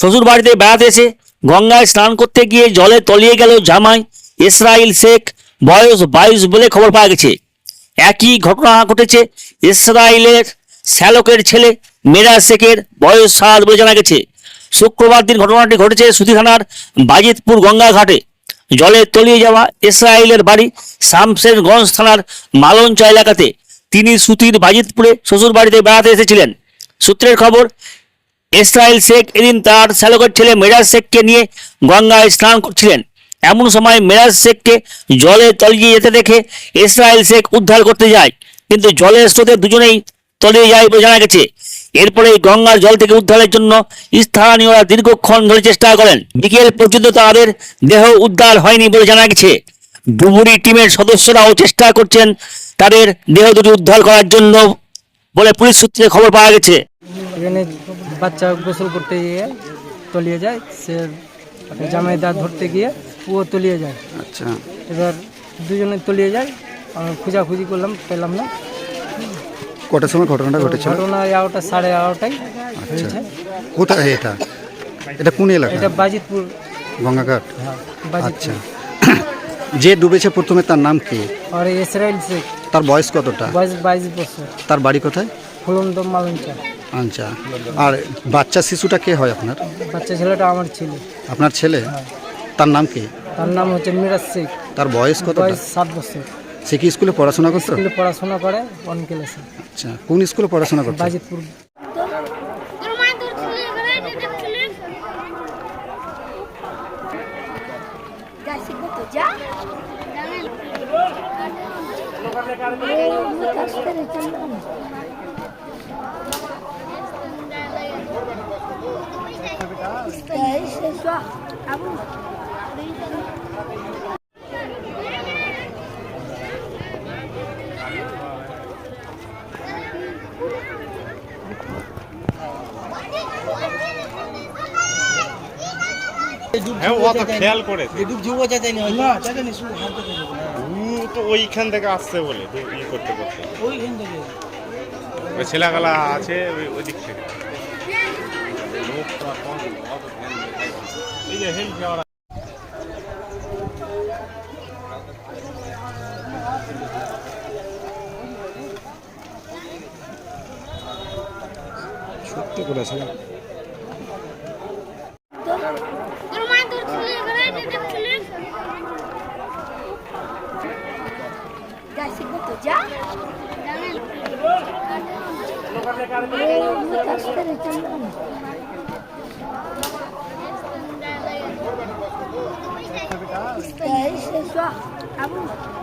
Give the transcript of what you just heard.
শ্বশুর বাড়িতে বেড়াতে এসে গঙ্গায় স্নান করতে গিয়ে জলে তলিয়ে গেল জামাই। ইসরাইল শেখ, বয়স বাইশ বলে খবর পাওয়া গেছে। একই ঘটনা ঘটেছে ইসরায়েলের শ্যালকের ছেলে মেরাজ শেখের বয়স সাত বলে জানা গেছে। শুক্রবার দিন ঘটনাটি ঘটেছে সুতি থানার বাজিতপুর গঙ্গা ঘাটে জলে তলিয়ে যাওয়া ইসরায়েলের বাড়ি শামশেরগঞ্জ থানার মালঞ্চা এলাকাতে। তিনি সুতির বাজিতপুরে শ্বশুর বাড়িতে বেড়াতে এসেছিলেন। সূত্রের খবর ইসরায়েল শেখ এদিন তার শ্যালকের ছেলে মেরাজ শেখকে নিয়ে গঙ্গায় স্নান করছিলেন। এমন সময় মেরাজ শেখকে জলে তলিয়ে যেতে দেখে ইসরায়েল শেখ উদ্ধার করতে যায়, কিন্তু জলের স্রোতে দুজনেই তলিয়ে যায় বলে জানা গেছে। এরপরে গঙ্গার জল থেকে উদ্ধারের জন্য স্থানীয়রা দীর্ঘক্ষণ ধরে চেষ্টা করেন। বিকেল পর্যন্ত তাদের দেহ উদ্ধার হয়নি বলে জানা গেছে। ডুবুরি টিমের সদস্যরাও চেষ্টা করছেন তাদের দেহ দুটি উদ্ধার করার জন্য বলে পুলিশ সূত্রে খবর পাওয়া গেছে। বাচ্চা গোসল করতে গিয়ে তলিয়ে যায় সে জামাইদার ধরতে গিয়ে ও তলিয়ে যায়। আচ্ছা। এবার দুজনে তলিয়ে যায় আমি খোঁজাখুঁজি করলাম পেলাম না। কটার সময় ঘটনাটা ঘটেছিল? ঘটনা এগারোটা সাড়ে এগারোটায় হয়েছে। কোথায় এটা? এটা কোন এলাকা? এটা বাজিতপুর। গঙ্গাঘাট? হ্যাঁ আচ্ছা। যে ডুবেছে প্রথমে তার নাম কি? আর ইসরায়েল শেখ। তার বয়স কতটা? বয়স বাইশ বছর। তার বাড়ি কোথায়? ফুলন্দ মালঞ্চা। আচ্ছা। আর বাচ্চা শিশুটা কে হয় আপনার? বাচ্চা ছেলেটা আমার ছেলে। আপনার ছেলে? তার নাম কি? তার নাম হচ্ছে মিরাজ শেখ। তার বয়স কত বয়স সাত বছর। সে কি স্কুলে পড়াশোনা করতো? স্কুলে পড়াশোনা করে অন ক্লাসে? আচ্ছা কোন স্কুলে পড়াশোনা করতো? বাজিতপুর। Dai, খেয়াল করেছে। ও তো ওইখান থেকে আসছে বলে ই করতে করতে ওই ছেলেগুলা আছে ওই ওই দিক থেকে। এই যে হেল যাওয়ার সত্যি করেছে Isso é